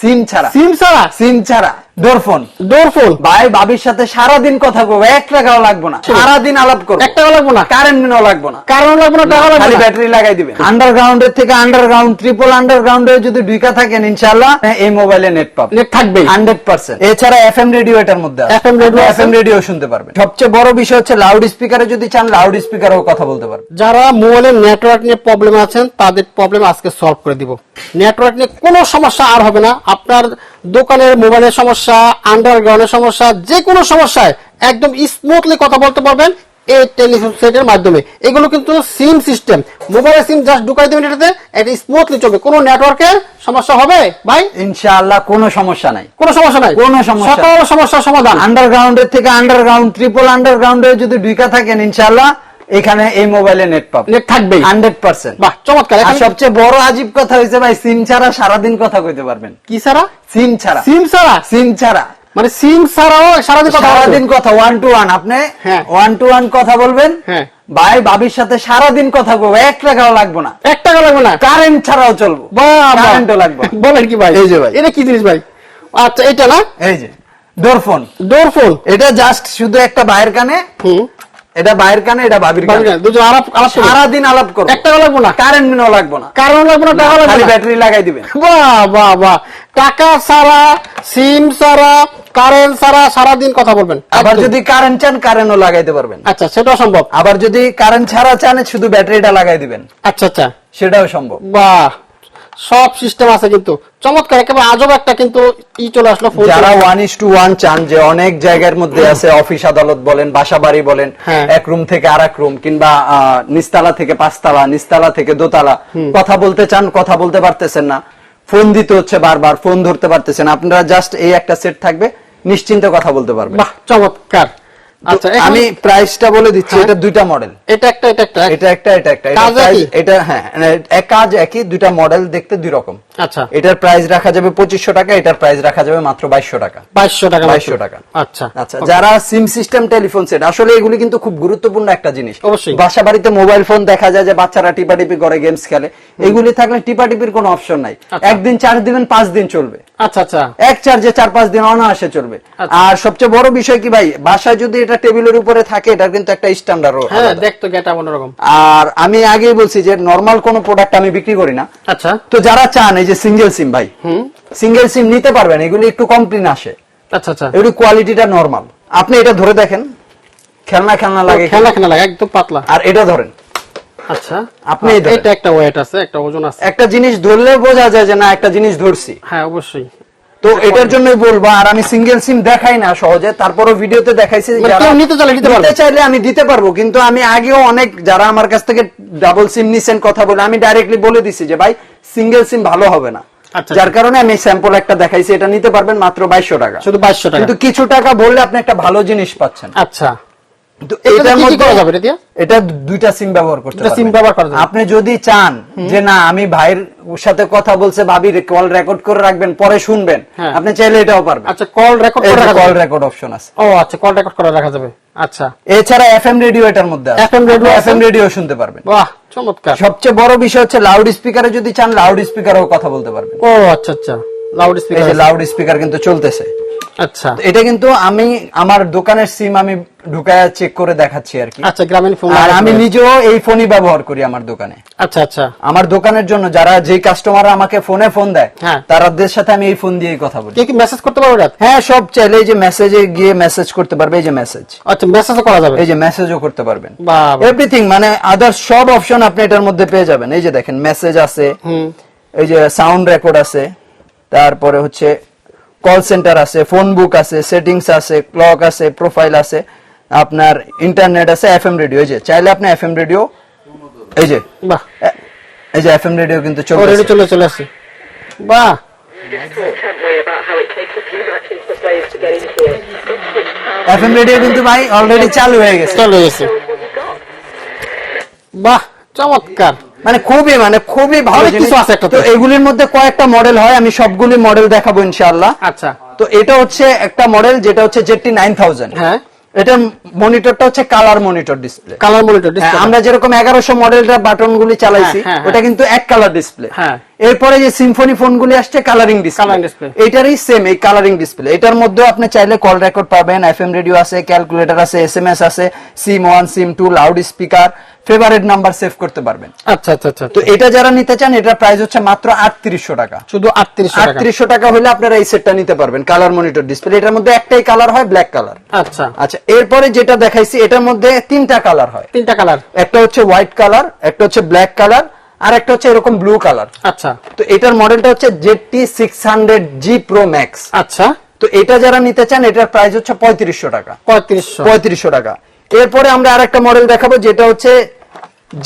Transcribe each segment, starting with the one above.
সিম ছাড়া। সিম ছাড়া? সিম ছাড়া। ডোর ফোন ভাই ভাবির সাথে সারাদিন কথা কবো এক টাকাও লাগবো না। সারাদিন আলাপ করব। এক টাকা লাগবো না? কারেন্ট বিলও লাগবো না। কারণ লাগবো না টাকা লাগবে খালি ব্যাটারি লাগাই দিবেন আন্ডারগ্রাউন্ডের থেকে আন্ডারগ্রাউন্ড ট্রিপল আন্ডারগ্রাউন্ডে যদি ঢুকা থাকেন ইনশাআল্লাহ এই মোবাইলে নেট পাবেন নেট হান্ড্রেড পার্সেন্ট এছাড়া এফ এম রেডিও এটার মধ্যে আছে। এফ এম রেডিও শুনতে পারবেন। সবচেয়ে বড় বিষয় হচ্ছে লাউড স্পিকারে যদি চান লাউড স্পিকারেও কথা বলতে পারবেন। যারা মোবাইলের নেটওয়ার্ক নিয়ে প্রবলেম আছেন তাদের প্রবলেম আজকে সলভ করে দিব। নেটওয়ার্ক নিয়ে কোনো সমস্যা আর হবে না। আপনার দোকানের মোবাইলের সমস্যা আন্ডারগ্রাউন্ডের সমস্যা যে কোনো সমস্যায় একদম স্মুথলি কথা বলতে পারবেন এই টেলিফোন সেটের মাধ্যমে। এগুলো কিন্তু সিম সিস্টেম মোবাইলের সিম জাস্ট ঢুকাই দেবেন এটাতে এটা স্মুথলি চলবে। কোনো নেটওয়ার্কের সমস্যা হবে? ভাই? ইনশাআল্লাহ কোনো সমস্যা নাই। কোনো সমস্যা নাই? কোনো সমস্যা সকল সমস্যার সমাধান। আন্ডারগ্রাউন্ডের থেকে আন্ডারগ্রাউন্ড ট্রিপল আন্ডারগ্রাউন্ডে যদি ঢুকা থাকেন ইনশাআল্লাহ এখানে এই মোবাইলে নেট পাবেন নেট থাকবেই। হান্ড্রেড পার্সেন্ট বাহ চমৎকার। সবচেয়ে বড় আজীব কথা হয়েছে ভাই সিম ছাড়া সারাদিন কথা কইতে পারবেন। কি ছাড়া? সিম ছাড়া। সিম ছাড়া? সিম ছাড়া। মানে সিম ছাড়াও সারাদিন কথা সারাদিন কথা ওয়ান টু ওয়ান আপনি। ওয়ান টু ওয়ান কথা বলবেন। হ্যাঁ। ভাই ভাবির সাথে সারাদিন কথা বলব। এক টাকাও লাগবো না। এক টাকা লাগবে না? কারেন্ট ছাড়াও চলবো। কারেন্টও লাগবে। বলেন কি ভাই? এই যে ভাই। এটা কি জিনিস ভাই? আচ্ছা এটা না? এই যে। ডোর ফোন ডোর ফোন এটা জাস্ট শুধু একটা বাইরের কানে হুম। এটা বাইরের কানে এটা ভাবির কানে। দুজন আলাপ আলাপ করবে। সারাদিন আলাপ করব এক টাকা না। কারেন্ট বিলও লাগবো না। কারণ লাগবে না টাকা লাগবে খালি ব্যাটারি লাগাই দিবেন। বাহ বাহ বাহ। টাকা ছাড়া সিম ছাড়া কারেন্ট ছাড়া সারাদিন কথা বলবেন। আবার যদি কারেন্ট চান কারেন্টও লাগাইতে পারবেন। আচ্ছা সেটাও সম্ভব। আবার যদি কারেন্ট ছাড়া চান শুধু ব্যাটারিটা লাগাই দিবেন। আচ্ছা আচ্ছা। সেটাও সম্ভব। বাহ। সব সিস্টেম আছে কিন্তু। চমৎকার একেবারে আজব একটা কিন্তু ই চলে আসলো যারা ওয়ান ইস টু ওয়ান চান যে অনেক জায়গার মধ্যে আছে অফিস আদালত বলেন বাসা বাড়ি বলেন হ্যাঁ। এক রুম থেকে আর এক রুম কিংবা আহ, নিচতলা থেকে পাঁচতলা নিচতলা থেকে দোতলা। কথা বলতে চান কথা বলতে পারতেছেন না। ফোন দিতে হচ্ছে বারবার ফোন ধরতে পারতেছেন। আপনারা জাস্ট এই একটা সেট থাকবে নিশ্চিন্তে কথা বলতে পারবেন। বাহ চমৎকার। আচ্ছা আমি প্রাইসটা বলে দিচ্ছি হ্যাঁ। এটা দুইটা মডেল এটা একটা এটা একটা এটা একটা এটা একটা কাজ একই? এটা হ্যাঁ এক কাজ একই দুইটা মডেল দেখতে দুই রকম আচ্ছা। এটার প্রাইস রাখা যাবে পঁচিশশো টাকা এটার প্রাইস রাখা যাবে মাত্র বাইশশো টাকা। বাইশশো টাকা বাইশশো টাকা। আচ্ছা। আচ্ছা যারা সিম সিস্টেম টেলিফোন সেট আসলে এগুলি কিন্তু খুব গুরুত্বপূর্ণ একটা জিনিস। অবশ্যই। বাসা বাড়িতে মোবাইল ফোন দেখা যায় যে বাচ্চারা টিপাটিপি করে গেমস খেলে। এগুলি থাকলে টিপাটিপির কোনো অপশন নাই। আচ্ছা। একদিন চার্জ দিবেন পাঁচ দিন চলবে। আচ্ছা আচ্ছা। এক চার্জে চার পাঁচ দিন অনায়াসে চলবে। আচ্ছা। আর সবচেয়ে বড় বিষয় কি ভাই বাসায় যদি এটা টেবিলের উপরে থাকে এটা কিন্তু একটা স্ট্যান্ডার্ড হ্যাঁ দেখতো গেটা অন্যরকম। আর আমি আগেই বলছি যে নর্মাল কোন প্রোডাক্ট আমি বিক্রি করি না। আচ্ছা। তো যারা চান যে সিঙ্গেল সিম ভাই। সিঙ্গেল সিম নিতে পারবেন এগুলি একটু কমপ্লেন আসে। আচ্ছা আচ্ছা। এগুলি কোয়ালিটিটা নর্মাল আপনি এটা ধরে দেখেন খেলনা খেলনা লাগে খেলনা খেলনা লাগে একদম পাতলা। আর এটা ধরেন। আচ্ছা। আপনি এটা একটা ওয়েট আছে একটা ওজন আছে। একটা জিনিস ধরলে বোঝা যায় যে না একটা জিনিস ধরছি। হ্যাঁ অবশ্যই। তো এটার জন্যই বলব আর আমি সিঙ্গেল সিম দেখাই না সহজে তারপরও ভিডিওতে দেখাইছি মানে নিতে চাইলে আমি দিতে পারব কিন্তু আমি আগেও অনেক যারা আমার কাছ থেকে ডাবল সিম নিছেন কথা বলে আমি ডাইরেক্টলি বলে দিছি যে ভাই সিঙ্গেল সিম ভালো হবে না। আচ্ছা, যার কারণে আমি স্যাম্পল একটা দেখাইছি এটা নিতে পারবেন মাত্র বাইশশো টাকা। শুধু বাইশশো টাকা। কিন্তু কিছু টাকা বললে আপনি একটা ভালো জিনিস পাচ্ছেন। আচ্ছা। এটা দুইটা সিম ব্যবহার করতে দুইটা ব্যবহার করা আপনি যদি চান যে না আমি ভাইয়ের সাথে কথা বলছে ভাবি কল রেকর্ড করে রাখবেন পরে শুনবেন হ্যাঁ। আপনি চাইলে এটাও পারবেন। আচ্ছা কল রেকর্ড করে কল রেকর্ড অপশন আছে। ও আচ্ছা কল রেকর্ড করে রাখা যাবে। আচ্ছা। এছাড়া এফএম রেডিও এটার মধ্যে আছে? এফএম রেডিও শুনতে পারবেন। বাহ চমৎকার। সবচেয়ে বড় বিষয় হচ্ছে লাউড স্পিকারে যদি চান লাউড স্পিকারেও কথা বলতে পারবেন। ও আচ্ছা আচ্ছা। লাউড স্পিকার লাউড স্পিকার কিন্তু চলতেছে। আচ্ছা। এটা কিন্তু আমি আমার দোকানের সিম আমি ঢুকায় চেক করে দেখাচ্ছি আর কি। আচ্ছা গ্রামীণ ফোন আর আমি নিজেও এই ফোনই ব্যবহার করি আমার দোকানে। আচ্ছা আচ্ছা। আমার দোকানের জন্য যারা যে কাস্টমার আমাকে ফোনে ফোন দেয় হ্যাঁ। তাদের সাথে আমি এই ফোন দিয়ে কথা বলি। কি মেসেজ করতে পারবে রাত হ্যাঁ সব চাইলে এই যে মেসেজে গিয়ে মেসেজ করতে পারবে এই যে মেসেজ আচ্ছা মেসেজও করা যাবে। এই যে মেসেজও করতে পারবেন। এভরিথিং মানে আদার সব অপশন আপনি এটার মধ্যে পেয়ে যাবেন। এই যে দেখেন মেসেজ আছে হুম। এই যে সাউন্ড রেকর্ড আছে তারপরে হচ্ছে কল সেন্টার আছে ফোন বুক আছে সেটিংস আছে ক্লক আছে প্রোফাইল আছে আপনার ইন্টারনেট আছে এফএম রেডিও এই যে চাইলে আপনি এফএম রেডিও এই যে বাহ। এই যে এফএম রেডিও কিন্তু চলছে চলে চলে আসছে। বাহ. এফএম রেডিও কিন্তু ভাই অলরেডি চালু হয়ে গেছে। চলে গেছে। বাহ চমৎকার। মানে খুবই মানে খুবই ভালো কিছু আছে একটা তো এগুলির মধ্যে কয়েকটা মডেল হয় আমি সবগুলি মডেল দেখাবো ইনশাআল্লাহ। আচ্ছা। তো এটা হচ্ছে একটা মডেল যেটা হচ্ছে জেটি নাইন থাউজেন্ড হ্যাঁ। এটা মনিটরটা হচ্ছে colour monitor display colour monitor display আমরা যেরকম এগারোশো মডেলটা বাটন গুলি চালাইছি হ্যাঁ, হ্যাঁ, ওটা কিন্তু এক কালার ডিসপ্লে হ্যাঁ। এরপরে যে সিম্ফনি ফোনগুলি আসছে কালারিং ডিসপ্লে এটারই সেম এই কালারিং ডিসপ্লে এটার মধ্যে আপনি চাইলে কল রেকর্ড পাবেন এফএম রেডিও আছে ক্যালকুলেটর আছে এসএমএস আছে SIM one SIM two loud speaker favourite number save করতে পারবেন। আচ্ছা আচ্ছা আচ্ছা তো এটা যারা নিতে চান এটার প্রাইস হচ্ছে মাত্র আটত্রিশশো টাকা। শুধু আটত্রিশ টাকা। আটত্রিশশো টাকা হলে আপনারা এই সেটটা নিতে পারবেন কালার মনিটর ডিসপ্লে এটার মধ্যে একটাই কালার হয় ব্ল্যাক কালার আচ্ছা। আচ্ছা এরপরে যেটা দেখাইছি এটার মধ্যে তিনটা কালার হয়। তিনটা কালার একটা হচ্ছে হোয়াইট কালার একটা হচ্ছে ব্ল্যাক কালার আর একটা হচ্ছে এরকম ব্লু কালার আচ্ছা। তো এটার মডেলটা হচ্ছে ZT six hundred G pro max আচ্ছা। তো এটা যারা নিতে চান এটার প্রাইস হচ্ছে পঁয়ত্রিশশো টাকা। পঁয়ত্রিশশো। পঁয়ত্রিশশো টাকা। এরপরে আমরা আরেকটা মডেল দেখাবো যেটা হচ্ছে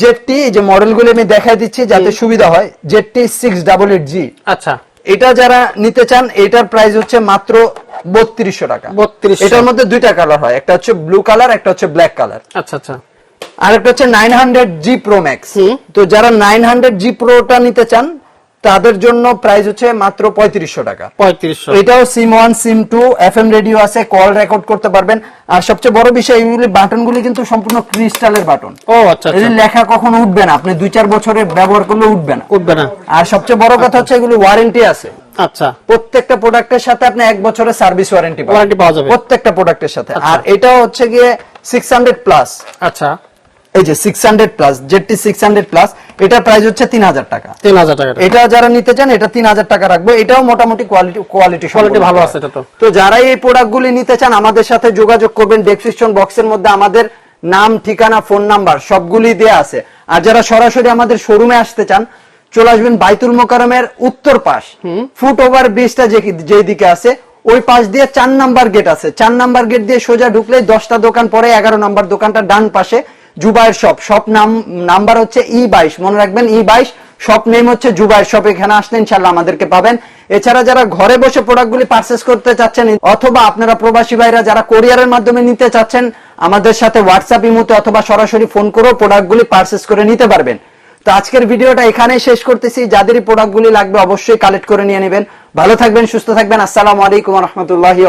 জেটটি যে মডেলগুলো আমি দেখাই দিচ্ছি যাতে সুবিধা হয়। ZT six double eight G আচ্ছা। এটা যারা নিতে চান এটার প্রাইস হচ্ছে মাত্র বত্রিশশো টাকা। বত্রিশ এটার মধ্যে দুইটা কালার হয় একটা হচ্ছে ব্লু কালার একটা হচ্ছে ব্ল্যাক কালার আচ্ছা আচ্ছা। আর একটা হচ্ছে nine hundred G pro max তো যারা নাইন হান্ড্রেড জি প্রোটা নিতে চান তাদের জন্য প্রাইস হচ্ছে মাত্র পঁয়ত্রিশশো টাকা। পঁয়ত্রিশশো। এটাও SIM one SIM two F M radio আছে কল রেকর্ড করতে পারবেন। আর সবচেয়ে বড় বিষয় এইগুলি বাটনগুলি কিন্তু সম্পূর্ণ ক্রিস্টালের বাটন। ও আচ্ছা আচ্ছা। লেখা কখনো উঠবে না আপনি দুই চার বছরে ব্যবহার করলে উঠবে না। উঠবে না। আর সবচেয়ে বড় কথা হচ্ছে এগুলি ওয়ারেন্টি আছে। আচ্ছা। প্রত্যেকটা প্রোডাক্টের সাথে আপনি এক বছরের সার্ভিস ওয়ারেন্টি পাওয়া যাবে। প্রত্যেকটা প্রোডাক্টের সাথে। আচ্ছা। আর এটাও হচ্ছে গিয়ে সিক্স হান্ড্রেড প্লাস আচ্ছা। এই যে six hundred plus ZT six hundred plus এটার প্রাইস হচ্ছে তিন হাজার টাকা। তিন হাজার টাকা এটা। যারা নিতে চান এটা তিন হাজার টাকা রাখব। এটাও মোটামুটি কোয়ালিটি কোয়ালিটি Quality ভালো আছে এটা তো। তো যারাই এই প্রোডাক্টগুলি নিতে চান আমাদের সাথে যোগাযোগ করবেন ডেসক্রিপশন বক্সের মধ্যে। আমাদের নাম ঠিকানা ফোন নাম্বার সবগুলি দেয়া আছে। আর যারা সরাসরি আমাদের শোরুমে আসতে চান চলে আসবেন বাইতুল মোকারমের উত্তর পাশ। ফুট ওভার ব্রিজটা যে যেদিকে আছে ওই পাশ দিয়ে চার নাম্বার গেট আছে। চার নাম্বার গেট দিয়ে সোজা ঢুকলে দশটা দোকান পরে এগারো নাম্বার দোকানটা ডান পাশে। জুবাইয়ের শপ। শপ নাম, নাম্বার হচ্ছে ই বাইশ। মনে রাখবেন ই বাইশ, শপ নেম হচ্ছে জুবাইর শপ। এখানে আসলে ইনশাল্লাহ আমাদেরকে পাবেন। এছাড়া যারা ঘরে বসে প্রোডাক্টগুলি পারচেস করতে চাচ্ছেন, অথবা আপনারা প্রবাসী ভাইরা যারা কোরিয়ারের মাধ্যমে নিতে চাচ্ছেন, আমাদের সাথে হোয়াটসঅ্যাপ ইমোতে অথবা সরাসরি ফোন করেও প্রোডাক্টগুলি পারচেস করে নিতে পারবেন। তো আজকের ভিডিওটা এখানেই শেষ করতেছি। যাদেরই প্রোডাক্টগুলি লাগবে অবশ্যই কালেক্ট করে নিয়ে নেবেন। ভালো থাকবেন, সুস্থ থাকবেন। আসসালামু আলাইকুম রহমতুল্লাহি